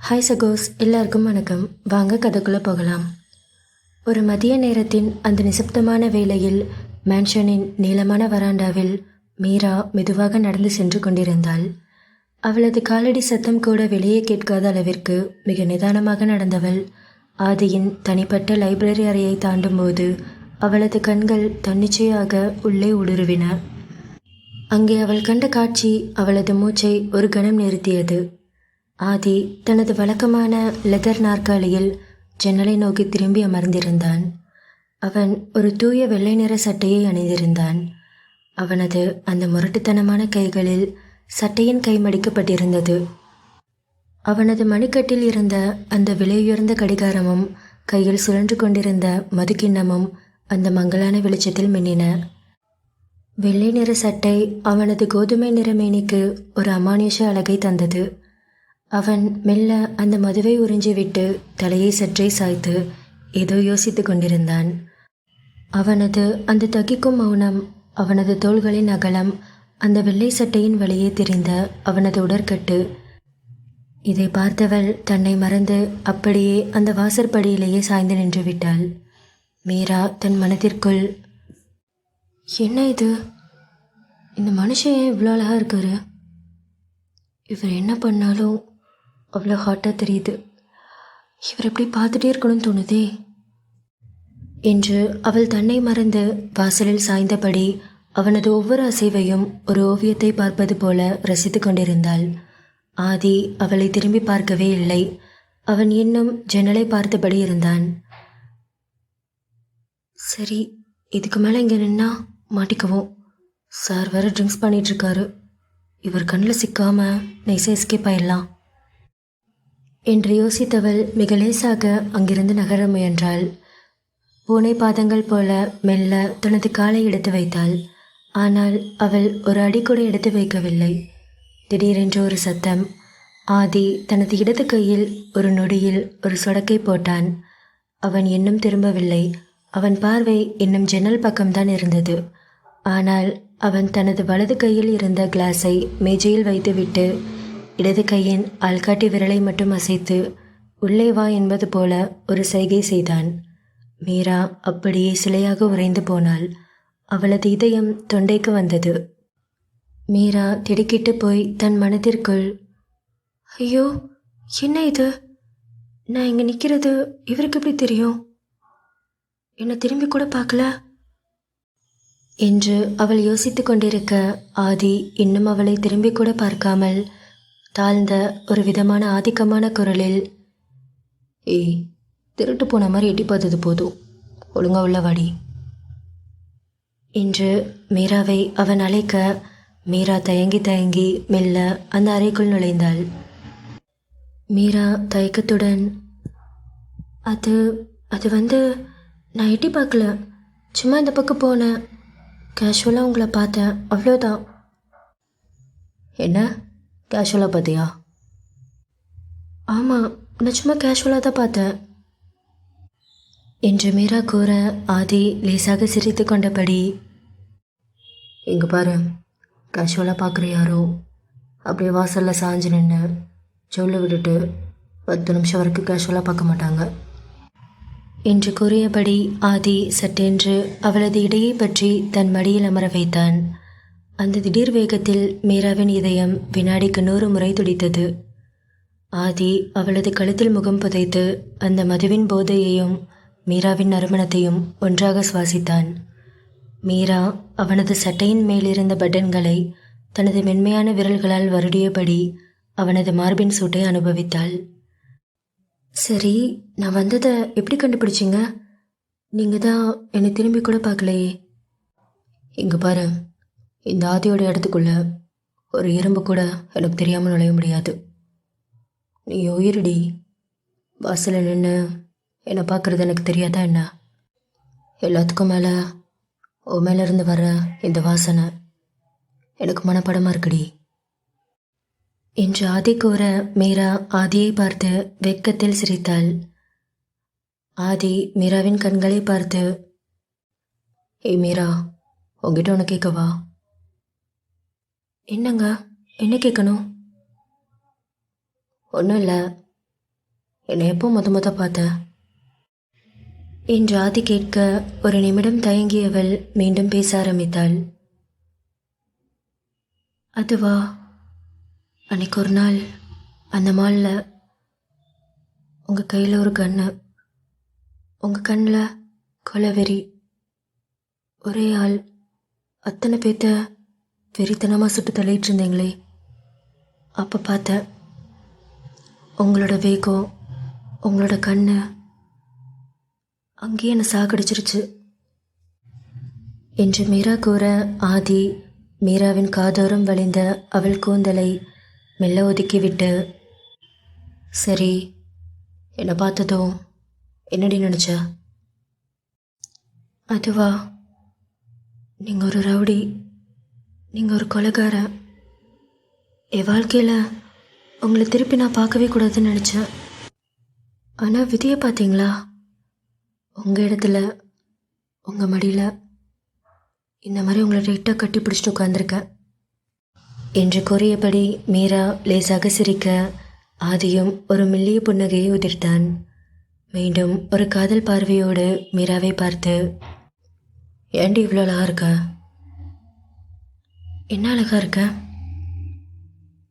Hi சகோஸ் எல்லாருக்கும் வணக்கம். வாங்க கதைக்குள்ளே போகலாம். ஒரு மதிய நேரத்தின் அந்த நிசப்தமான வேளையில் மேன்ஷனின் நீளமான வராண்டாவில் மீரா மெதுவாக நடந்து சென்று கொண்டிருந்தாள். அவளது காலடி சத்தம் கூட வெளியே கேட்காத அளவிற்கு மிக நிதானமாக நடந்தவள். ஆதியின் தனிப்பட்ட லைப்ரரி அறையை தாண்டும்போது அவளது கண்கள் தன்னிச்சையாக உள்ளே ஊடுருவின அங்கே அவள் கண்ட காட்சி அவளது மூச்சை ஒரு கணம் நிறுத்தியது. ஆதி தனது வழக்கமான லெதர் நாற்காலியில் ஜன்னலை நோக்கி திரும்பி அமர்ந்திருந்தான். அவன் ஒரு தூய வெள்ளை நிற சட்டையை அணிந்திருந்தான். அவனது அந்த முரட்டுத்தனமான கைகளில் சட்டையின் கை மடிக்கப்பட்டிருந்தது. அவனது மணிக்கட்டில் இருந்த அந்த விலையுயர்ந்த கடிகாரமும் கையில் சுழன்று கொண்டிருந்த மதுக்கிண்ணமும் அந்த மங்களான வெளிச்சத்தில் மின்னின. வெள்ளை நிற சட்டை அவனது கோதுமை நிற மேனிக்கு ஒரு அமானுஷ அழகை தந்தது. அவன் மெல்ல அந்த மதுவை உறிஞ்சிவிட்டு தலையை சற்றே சாய்த்து ஏதோ யோசித்து கொண்டிருந்தான். அவனது அந்த தகிக்கும் மௌனம் அவனது தோள்களின் அகலம் அந்த வெள்ளை சட்டையின் வழியே தெரிந்த அவனது உடற்கட்டு. இதை பார்த்தவள் தன்னை மறந்து அப்படியே அந்த வாசற்படியிலேயே சாய்ந்து நின்று விட்டாள். மீரா தன் மனதிற்குள் என்ன இது? இந்த மனுஷன் ஏன் இவ்வளோ அழகாக இருக்காரு? இவர் என்ன பண்ணாலும் அவ்வளோ ஹாட்டாக தெரியுது. இவர் எப்படி பார்த்துட்டே இருக்கணும்னு தோணுதே. என்று அவள் தன்னை மறந்து வாசலில் சாய்ந்தபடி அவனது ஒவ்வொரு அசைவையும் ஒரு ஓவியத்தை பார்ப்பது போல ரசித்து கொண்டிருந்தாள். ஆதி அவளை திரும்பி பார்க்கவே இல்லை. அவன் இன்னும் ஜன்னலை பார்த்தபடி இருந்தான். சரி இதுக்கு மேலே இங்கே நின்னா மாட்டிக்குவோம். சார் வேறு ட்ரிங்க்ஸ் பண்ணிகிட்ருக்காரு இவர் கண்ணில் சிக்காம நைஸாக எஸ்கேப் ஆயிடலாம். என்று யோசித்தவள் மிக லேசாக அங்கிருந்து நகர முயன்றாள். பூனை பாதங்கள் போல மெல்ல தனது காலை எடுத்து வைத்தாள். ஆனால் அவள் ஒரு அடி கூட எடுத்து வைக்கவில்லை. திடீரென்று ஒரு சத்தம். ஆதி தனது இடது கையில் ஒரு நொடியில் ஒரு சொடக்கை போட்டான். அவன் இன்னும் திரும்பவில்லை. அவன் பார்வை இன்னும் ஜன்னல் பக்கம்தான் இருந்தது. ஆனால் அவன் தனது வலது கையில் இருந்த கிளாஸை மேஜையில் வைத்துவிட்டு இடது கையின் ஆள்காட்டி விரலை மட்டும் அசைத்து உள்ளே வா என்பது போல ஒரு சைகை செய்தான். மீரா அப்படியே சிலையாக உறைந்து போனாள். அவளது இதயம் தொண்டைக்கு வந்தது. மீரா திடுக்கிட்டு போய் தன் மனதிற்குள் ஐயோ என்ன இது? நான் இங்கே நிற்கிறது இவருக்கு எப்படி தெரியும்? என்னை திரும்பி கூட பார்க்கல? என்று அவள் யோசித்து கொண்டிருக்க ஆதி இன்னும் அவளை திரும்பி கூட பார்க்காமல் தாழ்ந்த ஒரு விதமான ஆதிக்கமான குரலில் ஏய் திருட்டு போன மாதிரி எட்டி பார்த்தது போதும். ஒழுங்கா உள்ள வாடி. என்று மீராவை அவன் அழைக்க மீரா தயங்கி தயங்கி மெல்ல அந்த அறைக்குள் நுழைந்தாள். மீரா தயக்கத்துடன் அது அது வந்து நான் எட்டி பார்க்கல. சும்மா இந்த பக்கம் போனேன். கேஷுவலாக உங்களை பார்த்தேன். அவ்வளோதான் என்ன? கேஷுவலாக பார்த்தியா? ஆமாம் நான் சும்மா கேஷுவலாக தான் பார்த்தேன். என்று மீரா கூற ஆதி லேசாக சிரித்து கொண்டபடி இங்கே பாரு கேஷுவலாக பார்க்குற யாரோ? அப்படியே வாசலில் சாஞ்சு நின்று சொல்ல விட்டுட்டு பத்து நிமிஷம் வரைக்கும் கேஷுவலாக பார்க்க மாட்டாங்க. என்று கூறியபடி ஆதி சட்டென்று அவளது இடையை பற்றி தன் மடியில் அமர வைத்தான். அந்த திடீர் வேகத்தில் மீராவின் இதயம் வினாடிக்கு நூறு முறை துடித்தது. ஆதி அவளது கழுத்தில் முகம் புதைத்து அந்த மதுவின் போதையையும் மீராவின் நறுமணத்தையும் ஒன்றாக சுவாசித்தான். மீரா அவனது சட்டையின் மேலிருந்த பட்டன்களை தனது மென்மையான விரல்களால் வருடியபடி அவனது மார்பின் சூட்டை அனுபவித்தாள். சரி நான் வந்ததை எப்படி கண்டுபிடிச்சிங்க? நீங்கள் தான் என்னை திரும்பி கூட பார்க்கலையே. இங்கே பாரு. இந்த ஆதியோட இடத்துக்குள்ள ஒரு இரும்பு கூட எனக்கு தெரியாமல் நுழைய முடியாது. நீ உயிரடி. வாசலில் நின்று என்னை பார்க்குறது எனக்கு தெரியாதா என்ன? எல்லாத்துக்கும் மேலே உன் மேலேருந்து வர இந்த வாசனை எனக்கு மனப்படமாக இருக்குடி. என்று ஆதி கூற மீரா ஆதியை பார்த்து வெக்கத்தில் சிரித்தாள். ஆதி மீராவின் கண்களை பார்த்து ஏய் மீரா உங்ககிட்ட ஒன்று கேட்கவா? என்னங்க? என்ன கேட்கணும் ஒன்றும் இல்லை. என்னை எப்போ முத மொத்த பார்த்த? என் ஜாதி கேட்க ஒரு நிமிடம் தயங்கியவள் மீண்டும் பேச ஆரம்பித்தாள். அதுவா? அன்னைக்கு ஒரு நாள் அந்த மாலில் உங்கள் கையில் ஒரு கண்ணு. உங்கள் கண்ணில் கொலவெறி. ஒரே ஆள். அத்தனை பேத்த வெறித்தனமாக சுட்டு தள்ளிட்டு இருந்தீங்களே. அப்போ பார்த்தேன் உங்களோட வேகம் உங்களோட கண் அங்கேயே என்னை சாகடிச்சிருச்சு. என்று மீரா கூற ஆதி மீராவின் காதோரம் வழிந்த அவள் கூந்தலை மெல்ல ஒதுக்கிவிட்டு சரி என்னை பார்த்ததும் என்னடி நினச்ச? அதுவா நீங்கள் ஒரு ரவுடி. நீங்கள் ஒரு கொலைகாரன். என் வாழ்க்கையில் உங்களை திருப்பி நான் பார்க்கவே கூடாதுன்னு நினச்சேன். ஆனால் விதியை பார்த்தீங்களா? உங்கள் இடத்துல உங்கள் மடியில் இந்த மாதிரி உங்களை ரைட்டாக கட்டி பிடிச்சிட்டு உட்காந்துருக்கேன் என்று கூறியபடி மீரா லேசாக சிரிக்க ஆதியும் ஒரு மெல்லிய புன்னகையை உதிர்த்தான். மீண்டும் ஒரு காதல் பார்வையோடு மீராவை பார்த்து ஏண்டி இவ்வளோ அழகாக இருக்க? என்ன அழகா இருக்க?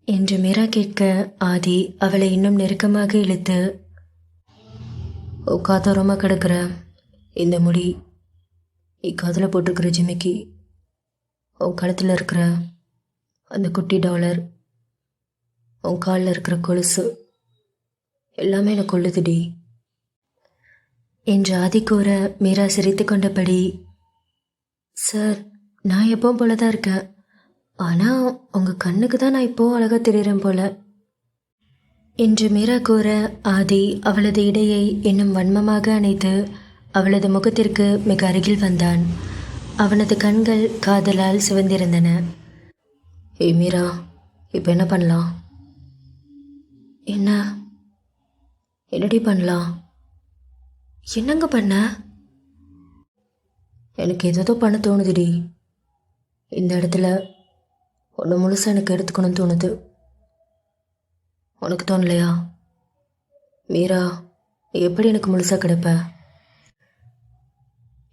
என்று மீரா கேட்க ஆதி அவளை இன்னும் நெருக்கமாக இழுத்து உட்காதோரமாக கிடக்கிற. இந்த முடி இக்காதில் காதில் போட்டிருக்கிற ஜிமிக்கி உன் கழுத்தில் இருக்கிற அந்த குட்டி டாலர் உன் காலில் இருக்கிற கொலுசு எல்லாமே எனக்கு கொள்ளுதுடி என்று ஆதி கூற மீரா சிரித்து கொண்டபடி சார் நான் எப்பவும் போல தான் இருக்கேன். ஆனால் உங்கள் கண்ணுக்கு தான் நான் இப்போ அழகாக தெரியுறேன் போல. என்று மீரா கூற ஆதி அவளது இடையை இன்னும் வன்மமாக அணைத்து அவளது முகத்திற்கு மிக அருகில் வந்தான். அவனது கண்கள் காதலால் சிவந்திருந்தன. ஏய் மீரா இப்போ என்ன பண்ணலாம்? என்ன? என்னடி பண்ணலாம்? என்னங்க பண்ண? எனக்கு எதோ பண்ண தோணுதுடி. இந்த இடத்துல ஒன்று முழுசாக எனக்கு எடுத்துக்கணும்னு தோணுது. உனக்கு தோணலையா? மீரா எப்படி எனக்கு முழுசாக கிடப்ப?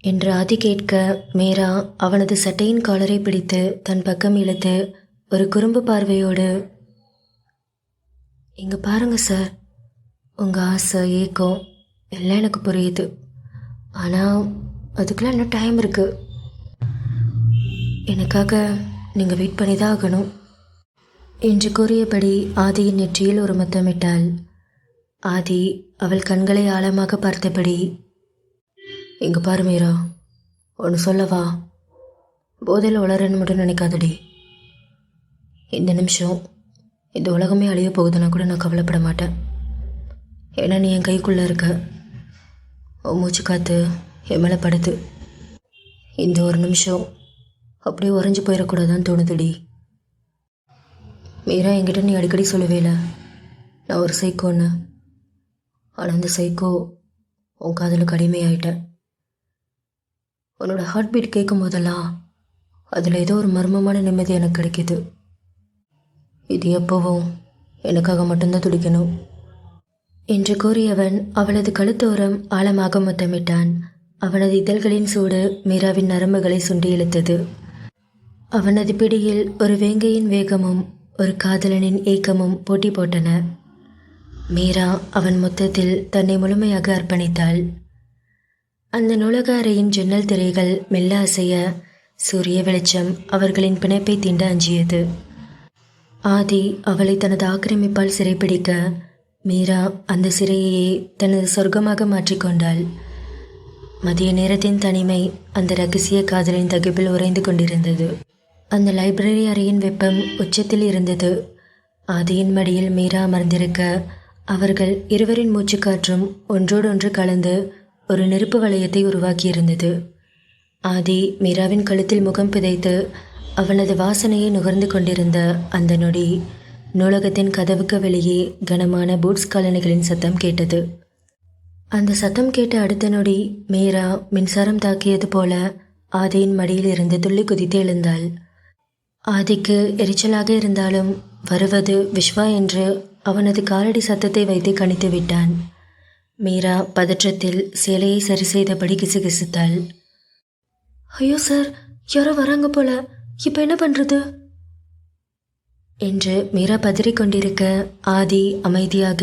என்று ஆதி கேட்க மீரா அவனது சட்டையின் காலரை பிடித்து தன் பக்கம் இழுத்து ஒரு குறும்பு பார்வையோடு இங்கே பாருங்க சார் உங்கள் ஆசை ஏக்கம் எல்லாம் எனக்கு புரியுது. ஆனால் அதுக்கெல்லாம் இன்னும் டைம் இருக்குது எனக்காக நீங்கள் வெயிட் பண்ணி தான் ஆகணும். என்று கூறியபடி ஆதியின் நெற்றியில் ஒரு முத்தமிட்டாள் ஆதி அவள் கண்களை ஆழமாக பார்த்தபடி இங்கே பாரு மீரா ஒன்று சொல்லவா? போதையில் வளரன்னு மட்டும் நினைக்காதடி. இந்த நிமிஷம் இந்த உலகமே அழிய போகுதுன்னா கூட நான் கவலைப்பட மாட்டேன். ஏன்னா நீ என் கைக்குள்ளே இருக்க. மூச்சு காத்து என் மேலே படுது. இந்த ஒரு நிமிஷம் அப்படியே உறைஞ்சு போயிடக்கூடாதான்னு தோணுதுடி. மீரா என்கிட்ட நீ அடிக்கடி சொல்லுவேல நான் ஒரு சைக்கோன்னு. ஆனால் அந்த சைக்கோ உன் காதலுக்கு அடிமையாயிட்டேன் உன்னோட ஹார்ட் பீட் கேட்கும் போதெல்லாம் அதில் ஏதோ ஒரு மர்மமான நிம்மதி எனக்கு கிடைக்கிது. இது எப்போவும் எனக்காக மட்டும்தான் துடிக்கணும். என்று கூறியவன் அவளது கழுத்தோரம் ஆழமாக முத்தமிட்டான். அவனது இதழ்களின் சூடு மீராவின் நரம்புகளை சுண்டி இழுத்தது. அவனது பிடியில் ஒரு வேங்கையின் வேகமும் ஒரு காதலனின் ஏக்கமும் போட்டி போட்டன. மீரா அவன் மொத்தத்தில் தன்னை முழுமையாக அர்ப்பணித்தாள். அந்த நூலக அறையின் ஜன்னல் திரைகள் மெல்ல அசைய சூரிய வெளிச்சம் அவர்களின் பிணைப்பை தீண்ட அஞ்சியது. ஆதி அவளை தனது ஆக்கிரமிப்பால் சிறைப்பிடிக்க மீரா அந்த சிறையையே தனது சொர்க்கமாக மாற்றிக்கொண்டாள் மதிய நேரத்தின் தனிமை அந்த ரகசிய காதலின் தகிப்பில் உறைந்து கொண்டிருந்தது. அந்த லைப்ரரி அறையின் வெப்பம் உச்சத்தில் இருந்தது. ஆதியின் மடியில் மீரா அமர்ந்திருக்க அவர்கள் இருவரின் மூச்சுக்காற்றும் ஒன்றோடொன்று கலந்து ஒரு நெருப்பு வளையத்தை உருவாக்கியிருந்தது. ஆதி மீராவின் கழுத்தில் முகம் பிதைத்து அவளது வாசனையை நுகர்ந்து கொண்டிருந்த அந்த நொடி நூலகத்தின் கதவுக்கு வெளியே கனமான பூட்ஸ் காலணிகளின் சத்தம் கேட்டது. அந்த சத்தம் கேட்ட அடுத்த நொடி மீரா மின்சாரம் தாக்கியது போல ஆதியின் மடியில் இருந்து துள்ளி குதித்து எழுந்தாள். ஆதிக்கு எரிச்சலாக இருந்தாலும் வருவது விஸ்வா என்று அவனது காலடி சத்தத்தை வைத்து கணித்து விட்டான். மீரா பதற்றத்தில் சேலையை சரி செய்தபடி கிசுகிசுத்தாள். ஐயோ சார் யாரோ வராங்க போல. இப்போ என்ன பண்ணுறது என்று மீரா பதறிக்கொண்டிருக்க ஆதி அமைதியாக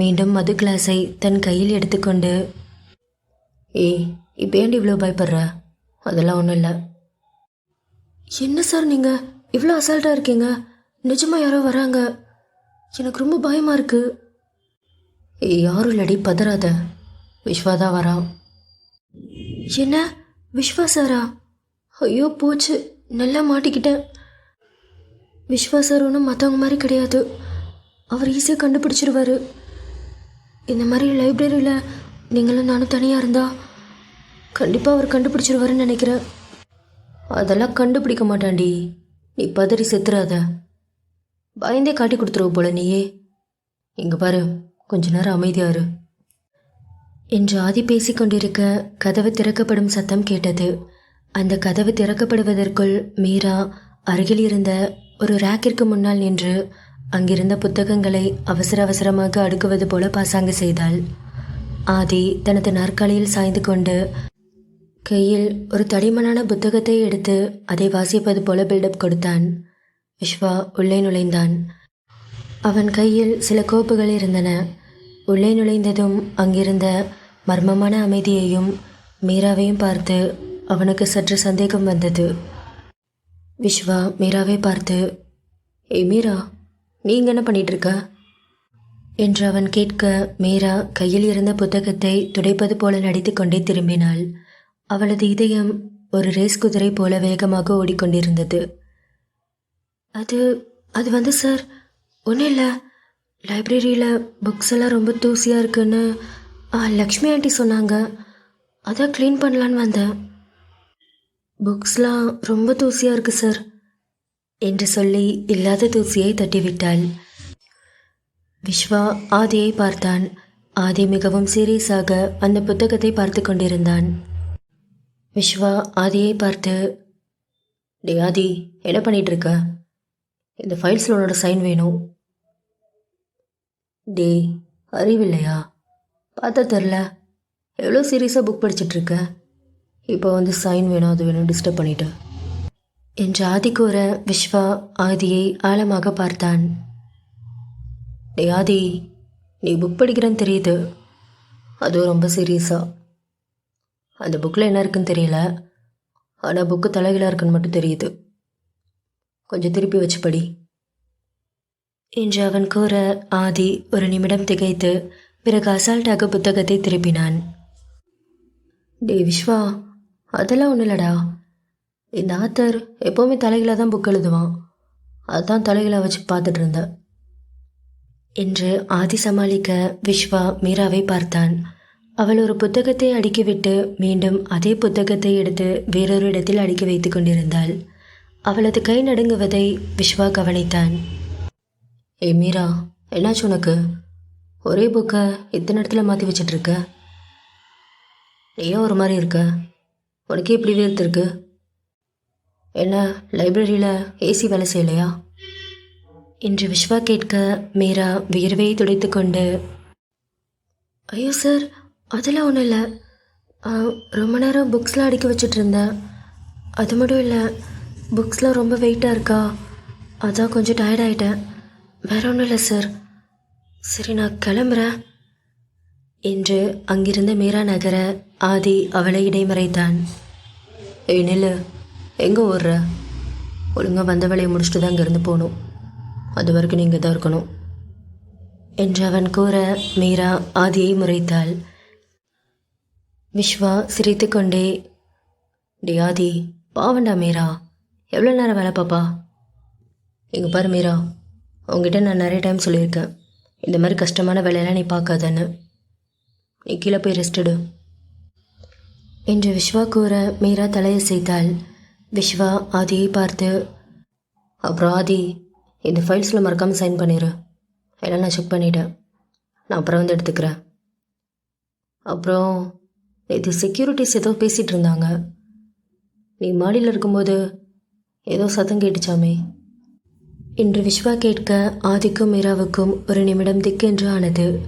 மீண்டும் மது கிளாஸை தன் கையில் எடுத்துக்கொண்டு ஏய் இப்போ ஏன் இவ்வளோ பயப்படுற? அதெல்லாம் ஒன்றும் இல்லை. என்ன சார் நீங்கள் இவ்வளோ அசால்ட்டாக இருக்கீங்க. நிஜமாக யாரோ வராங்க. எனக்கு ரொம்ப பயமாக இருக்கு. யாரும் இல்லடி பதறாத. விஸ்வா தான் வரா. என்ன? விஸ்வா சாரா? ஐயோ போச்சு. நல்லா மாட்டிக்கிட்டேன். விஸ்வா சார் ஒன்றும் மற்றவங்க மாதிரி கிடையாது. அவர் ஈஸியாக கண்டுபிடிச்சிருவார். இந்த மாதிரி லைப்ரரியில் நீங்களும் நானும் தனியாக இருந்தா கண்டிப்பாக அவர் கண்டுபிடிச்சிருவாருன்னு நினைக்கிறேன். அதெல்லாம் கண்டுபிடிக்க மாட்டான்டி. நீ பதறி செத்துறாத. பயந்தே காட்டி கொடுத்துருவ போல நீயே. இங்கே பாரு கொஞ்ச நேரம் அமைதியாரு என்று ஆதி பேசிக் கொண்டிருக்க கதவு திறக்கப்படும் சத்தம் கேட்டது. அந்த கதவு திறக்கப்படுவதற்குள் மீரா அருகில் இருந்த ஒரு ரேக்கிற்கு முன்னால் நின்று அங்கிருந்த புத்தகங்களை அவசர அவசரமாக அடுக்குவது போல பாசாங்கு செய்தாள். ஆதி தனது நாற்காலியில் சாய்ந்து கொண்டு கையில் ஒரு தடிமனான புத்தகத்தை எடுத்து அதை வாசிப்பது போல பில்டப் கொடுத்தான். விஸ்வா உள்ளே நுழைந்தான். அவன் கையில் சில கோப்புகள் இருந்தன. உள்ளே நுழைந்ததும் அங்கிருந்த மர்மமான அமைதியையும் மீராவையும் பார்த்து அவனுக்கு சற்று சந்தேகம் வந்தது. விஸ்வா மீராவை பார்த்து ஏய் மீரா நீங்கள் என்ன பண்ணிட்டு இருக்க என்று அவன் கேட்க மீரா கையில் இருந்த புத்தகத்தை துடைப்பது போல நடித்துக்கொண்டே திரும்பினாள். அவளது இதயம் ஒரு ரேஸ் குதிரை போல வேகமாக ஓடிக்கொண்டிருந்தது. அது அது வந்து சார் ஒன்றும் இல்லை. லைப்ரரியில் புக்ஸ் எல்லாம் ரொம்ப தூசியாக இருக்குன்னு லக்ஷ்மி ஆண்டி சொன்னாங்க. அதான் க்ளீன் பண்ணலான்னு வந்தேன். புக்ஸ்லாம் ரொம்ப தூசியாக இருக்குது சார் என்று சொல்லி இல்லாத தூசியை தட்டிவிட்டாள். விஸ்வா ஆதியை பார்த்தான். ஆதி மிகவும் சீரியஸாக அந்த புத்தகத்தை பார்த்து கொண்டிருந்தான். விஸ்வா ஆதியை பார்த்து டே ஆதி என்ன பண்ணிட்டு இருக்க இந்த ஃபைல்ஸில் உன்னோட சைன் வேணும். டே அறிவில்லையா? பார்த்தா தெரில. எவ்வளோ சீரியஸாக புக் படிச்சிட்ருக்க இப்போ வந்து சைன் வேணும் அது வேணும் டிஸ்டர்ப் பண்ணிட்டு. என்று ஆதி கூற விஸ்வா ஆதியை ஆழமாக பார்த்தான். டே ஆதி நீ புக் படிக்கிறேன்னு தெரியுது. அதுவும் ரொம்ப சீரியஸாக அந்த புக்கில் என்ன இருக்குன்னு தெரியல. ஆனால் புக்கு தலைகளாக இருக்குன்னு மட்டும் தெரியுது. கொஞ்சம் திருப்பி வச்சு படி. என்று அவன் கூற ஆதி ஒரு நிமிடம் திகைத்து பிறகு அசால்ட்டாக புத்தகத்தை திருப்பினான். டே விஸ்வா அதெல்லாம் ஒன்றும் இல்லடா. இந்த ஆத்தர் எப்போவுமே தலைகளாக தான் புக் எழுதுவான். அதான் தலைகளாக வச்சு பார்த்துட்டு இருந்தேன் என்று ஆதி சமாளிக்க விஸ்வா மீராவை பார்த்தான். அவள் ஒரு புத்தகத்தை அடுக்கிவிட்டு மீண்டும் அதே புத்தகத்தை எடுத்து வேறொரு இடத்தில் அடுக்கி வைத்து கொண்டிருந்தாள். அவளது கை நடுங்குவதை விஸ்வா கவனித்தான். ஏய் மீரா என்னாச்சு உனக்கு? ஒரே புக்கை இத்தனை இடத்துல மாற்றி வச்சிட்ருக்க நீயும் ஒரு மாதிரி இருக்க. உனக்கே இப்படி வேர்த்திருக்கு என்ன லைப்ரரியில் ஏசி வேலை செய்யலையா? என்று விஸ்வா கேட்க மீரா வியர்வையை துடைத்து கொண்டு ஐயோ சார் அதெல்லாம் ஒன்றும் இல்லை. ரொம்ப நேரம் புக்ஸ்லாம் அடுக்கி வச்சுட்டு இருந்தேன் அது மட்டும் இல்லை புக்ஸ்லாம் ரொம்ப வெயிட்டாக இருக்கா? அதான் கொஞ்சம் டயர்ட் ஆகிட்டேன் வேற ஒன்றும் இல்லை சார் சரி நான் கிளம்புறேன். என்று அங்கிருந்த மீரா நகர ஆதி அவளை இடைமறைத்தான். ஏய் நில்லு. எங்கே ஓடுற? ஒழுங்காக வந்த வேலையை முடிச்சுட்டு தான் இங்கேருந்து போகணும். அது வரைக்கும் நீங்கள் தான் இருக்கணும். என்று அவன் கூற மீரா ஆதியை முறைத்தாள். விஸ்வா சிரித்துக்கொண்டே கொண்டே ஆதி பாவண்டா மீரா எவ்வளோ நேரம் வேலை பாப்பா? எங்கள் பாரு மீரா உங்ககிட்ட நான் நிறைய டைம் சொல்லியிருக்கேன். இந்த மாதிரி கஷ்டமான வேலையெல்லாம் நீ பார்க்காதன்னு. நீ கீழே போய் ரெஸ்ட் எடு. என்று விஸ்வா கூற மீரா தலையை செய்தாள் விஸ்வா ஆதியை பார்த்து அப்புறம் ஆதி இந்த ஃபைல்ஸில் மறக்காமல் சைன் பண்ணிடு எல்லாம் நான் செக் பண்ணிட்டேன். நான் அப்புறம் வந்து எடுத்துக்கிறேன். அப்புறம் இது செக்யூரிட்டிஸ் ஏதோ பேசிகிட்டு இருந்தாங்க. நீ மாடியில் இருக்கும்போது ஏதோ சத்தம் கேட்டுச்சாமே. இன்று விஸ்வா கேட்க ஆதிக்கும் மீராவுக்கும் ஒரு நிமிடம் திக்கென்று ஆனது.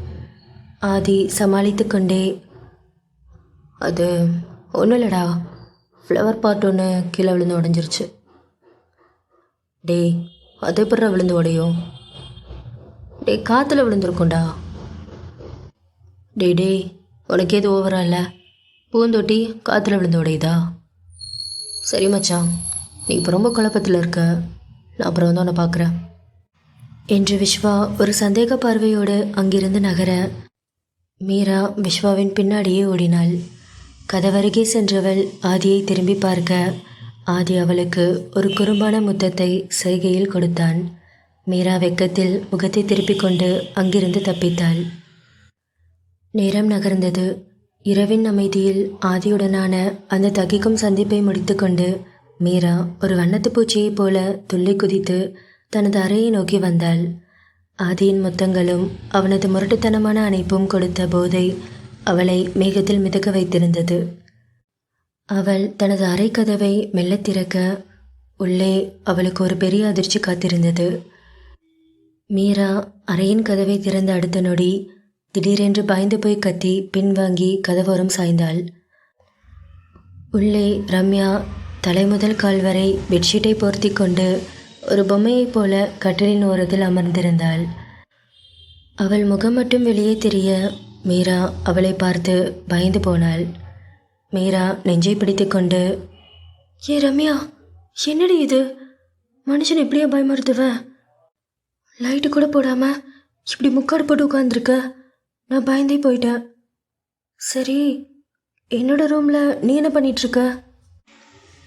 ஆதி சமாளித்து கொண்டே அது ஒன்றும் இல்லைடா. ஃப்ளவர் பாட் ஒன்று கீழே விழுந்து உடஞ்சிருச்சு. டேய் அது எப்படா விழுந்து உடையும்? டேய் காற்றுல விழுந்துருக்கும்டா. டே டேய் உனக்கு எது ஓவரா இல்லை? பூந்தொட்டி காற்றுல விழுந்து உடையுதா? சரி மச்சான். நீ இப்போ ரொம்ப குழப்பத்தில் இருக்க. நான் அப்புறம் வந்து உன்னை பார்க்குறேன் என்று விஸ்வா ஒரு சந்தேக பார்வையோடு அங்கிருந்து நகர மீரா விஸ்வாவின் பின்னாடியே ஓடினாள். கதவருகே சென்றவள் ஆதியை திரும்பி பார்க்க ஆதி அவளுக்கு ஒரு குறும்பான முத்தத்தை செய்கையில் கொடுத்தான். மீரா வெக்கத்தில் முகத்தை திருப்பிக் கொண்டு அங்கிருந்து தப்பித்தாள். நேரம் நகர்ந்தது. இரவின் அமைதியில் ஆதியுடனான அந்த தகிக்கும் சந்திப்பை முடித்துக்கொண்டு மீரா ஒரு வண்ணத்து பூச்சியைப் போல துள்ளி குதித்து தனது அறையை நோக்கி வந்தாள். ஆதியின் முத்தங்களும் அவனது முரட்டுத்தனமான அணைப்பும் கொடுத்த போதை அவளை மேகத்தில் மிதக்க வைத்திருந்தது. அவள் தனது அறை கதவை மெல்ல திறக்க உள்ளே அவளுக்கு ஒரு பெரிய அதிர்ச்சி காத்திருந்தது. மீரா அறையின் கதவை திறந்த அடுத்த நொடி திடீரென்று பயந்து போய் கத்தி பின்வாங்கி கதவோரம் சாய்ந்தாள். உள்ளே ரம்யா தலைமுதல் கால் வரை பெட்ஷீட்டை போர்த்தி கொண்டு ஒரு பொம்மையைப் போல கட்டிலின் ஓரத்தில் அமர்ந்திருந்தாள். அவள் முகம் மட்டும் வெளியே தெரிய மீரா அவளை பார்த்து பயந்து போனாள். மீரா நெஞ்சை பிடித்துக்கொண்டு ஏ ரம்யா என்னடி இது? மனுஷன் இப்படியே பயமுறுத்துவ? லைட்டு கூட போடாம இப்படி முக்காடு போட்டு உட்காந்துருக்க நான் பயந்தே போயிட்டேன். சரி என்னோட ரூம்ல நீ என்ன பண்ணிட்டு இருக்க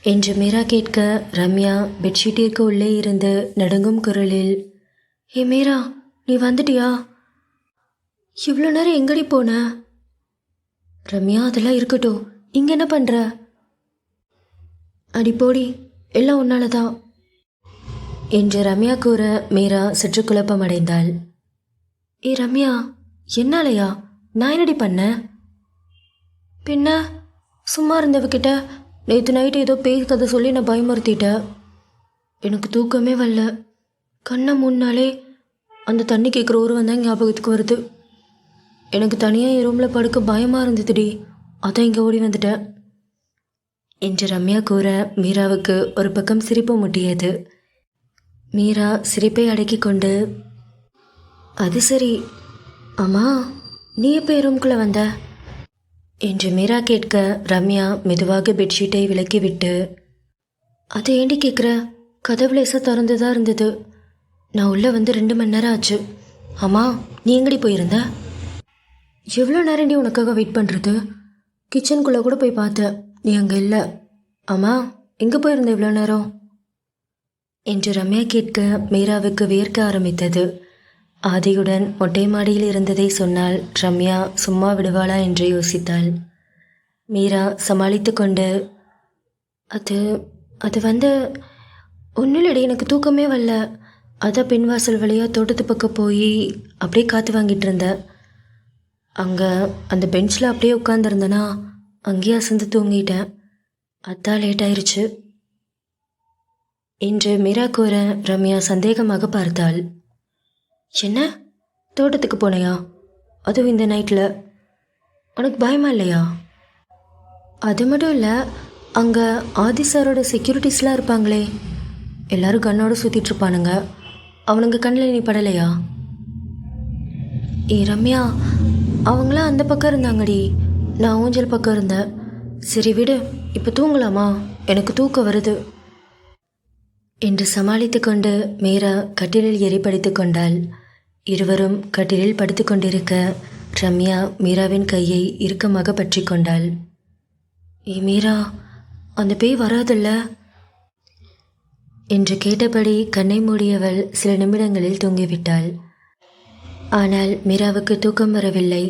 என்று மீரா கேட்க ரம்யா பெட்ஷீட்டிற்கு உள்ளே இருந்து நடுங்கும் குரலில் ஏ மீரா நீ வந்துட்டியா? இவ்வளோ நேரம் எங்கடி போன? ரம்யா அதெல்லாம் இருக்கட்டும். இங்கே என்ன பண்ணுற அடி போடி எல்லாம் உன்னால தான் என்று ரம்யா கூற மீரா சற்று குழப்பம் அடைந்தாள் ஏ ரம்யா என்னாலையா? நான் என்னடி பண்ணேன் பின்ன சும்மா இருந்தவகிட்ட நேற்று நைட்டு ஏதோ பேய் கதை சொல்லி நான் பயமுறுத்திட்டேன் எனக்கு தூக்கமே வரல. கண்ணை முன்னாலே அந்த தண்ணி கேட்குற உருவம் தான் ஞாபகத்துக்கு வருது. எனக்கு தனியாக என் ரூமில் படுக்க பயமாக இருந்ததுடி. அதான் இங்கே ஓடி வந்துட்டேன் என்று ரம்யா கூற மீராவுக்கு ஒரு பக்கம் சிரிப்பு முட்டியது. மீரா சிரிப்பை அடக்கி கொண்டு அது சரி அம்மா நீ எப்போ என் ரூம்குள்ளே வந்த? என்று மீரா கேட்க ரம்யா மெதுவாக பெட்ஷீட்டை விலக்கிவிட்டு அதை ஏண்டி கேட்குற கதவு லேசாக திறந்து தான் இருந்தது. நான் உள்ளே வந்து ரெண்டு மணி நேரம் ஆச்சு. அம்மா நீ எங்கடி போயிருந்த? எவ்வளோ நேரண்டி உனக்காக வெயிட் பண்ணுறது கிச்சனுக்குள்ளே கூட போய் பார்த்தேன் நீ அங்கே இல்லை. அம்மா எங்கே போயிருந்த இவ்வளோ நேரம்? என்று ரம்யா கேட்க மீராவுக்கு வியர்க்க ஆரம்பித்தது. ஆதியுடன் மொட்டை மாடியில் இருந்ததை சொன்னால் ரம்யா சும்மா விடுவாளா என்று யோசித்தாள். மீரா சமாளித்து கொண்டு அது அது வந்து ஒன்றும் எனக்கு தூக்கமே வரல. அதான் பின்வாசல் வழியாக தோட்டத்து பக்கம் போய் அப்படியே காற்று வாங்கிட்டு இருந்தேன் அங்கே அந்த பெஞ்சில் அப்படியே உட்காந்துருந்தேன்னா அங்கேயே அசந்து தூங்கிட்டேன். அதான் லேட் ஆயிடுச்சு என்று மீரா கூற ரம்யா சந்தேகமாக பார்த்தாள். என்ன? தோட்டத்துக்கு போனையா? அதுவும் இந்த நைட்டில் உனக்கு பயமா இல்லையா? அது மட்டும் இல்லை அங்கே ஆதி சாரோட செக்யூரிட்டிஸ்லாம் இருப்பாங்களே. எல்லாரும் கண்ணோட சுற்றிட்டு இருப்பானுங்க. அவனுங்க கண்ணில் நீ படலையா? ஏ ரம்யா அவங்களாம் அந்த பக்கம் இருந்தாங்கடி. நான் ஊஞ்சல் பக்கம் இருந்தேன். சரி விடு இப்போ தூங்கலாமா? எனக்கு தூக்கம் வருது. என்று சமாளித்து கொண்டு மீரா கட்டிலில் ஏறி கொண்டாள். இருவரும் கட்டிலில் படுத்து கொண்டிருக்க ரம்யா மீராவின் கையை இறுக்கமாக பற்றி கொண்டாள். ஏ மீரா அந்த பேய் வராதுல்ல என்று கேட்டபடி கண்ணை மூடியவள் சில நிமிடங்களில் தூங்கிவிட்டாள். ஆனால் மீராவுக்கு தூக்கம் வரவில்லை.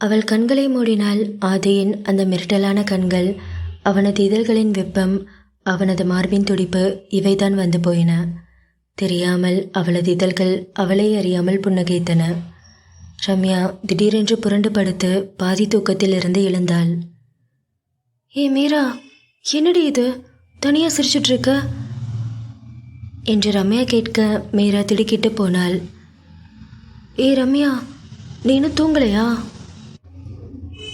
அவள் கண்களை மூடினால் ஆதியின் அந்த மிரட்டலான கண்கள் அவனது இதழ்களின் வெப்பம் அவனது மார்பின் துடிப்பு இவைதான் வந்து போயின. தெரியாமல் அவளது இதழ்கள் அவளை அறியாமல் புன்னகைத்தன. ரம்யா திடீரென்று புரண்டு படுத்து பாதி தூக்கத்தில் இருந்து எழுந்தாள். ஏ மீரா என்னடி இது? தனியா சிரிச்சிட்டு இருக்க என்று ரம்யா கேட்க மீரா திடுக்கிட்டு போனாள். ஏ ரம்யா நீ இன்னும் தூங்கலையா?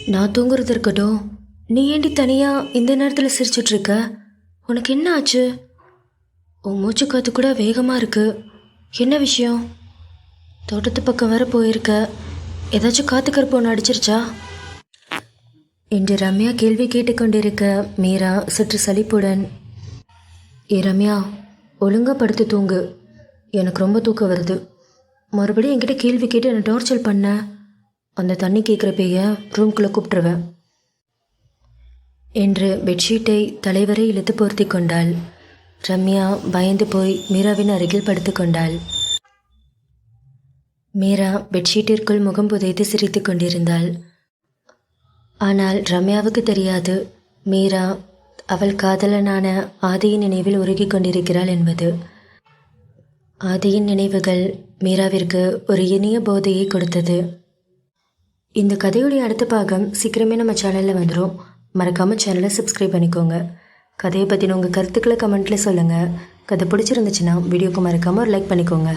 நான் தூங்குறது இருக்கட்டும். நீ ஏண்டி தனியாக இந்த நேரத்தில் சிரிச்சிட்டு இருக்க உனக்கு என்ன ஆச்சு? உன் மூச்சு காத்து கூட வேகமாக இருக்கு. என்ன விஷயம்? தோட்டத்து பக்கம் வர போயிருக்க. ஏதாச்சும் காத்து கருப்பு ஒன்று அடிச்சிருச்சா? என்று ரம்யா கேள்வி கேட்டுக்கொண்டிருக்க மீரா சற்று சலிப்புடன் ஏ ரம்யா ஒழுங்காக படுத்து தூங்கு. எனக்கு ரொம்ப தூக்கம் வருது. மறுபடியும் என்கிட்ட கேள்வி கேட்டு என்னை டார்ச்சர் பண்ண. அந்த தண்ணி கேட்குற பேய ரூம்குள்ளே கூப்பிட்டுருவேன் என்று பெட்ஷீட்டை தலைவரை இழுத்து பொருத்தி கொண்டாள். ரம்யா பயந்து போய் மீராவின் அருகில் படுத்துக்கொண்டாள் மீரா பெட்ஷீட்டிற்குள் முகம் புதைத்து சிரித்து கொண்டிருந்தாள். ஆனால் ரம்யாவுக்கு தெரியாது மீரா அவள் காதலனான ஆதியின் நினைவில் உருகிக் கொண்டிருக்கிறாள் என்பது. ஆதியின் நினைவுகள் மீராவிற்கு ஒரு இனிய போதையை கொடுத்தது. இந்த கதையுடைய அடுத்த பாகம் சீக்கிரமே நம்ம சேனலில் வந்துடும் மறக்காமல் சேனலை சப்ஸ்கிரைப் பண்ணிக்கோங்க. கதையை பற்றின உங்கள் கருத்துக்களை கமெண்ட்டில் சொல்லுங்கள் கதை பிடிச்சிருந்துச்சுன்னா வீடியோக்கு மறக்காமல் ஒரு லைக் பண்ணிக்கோங்க.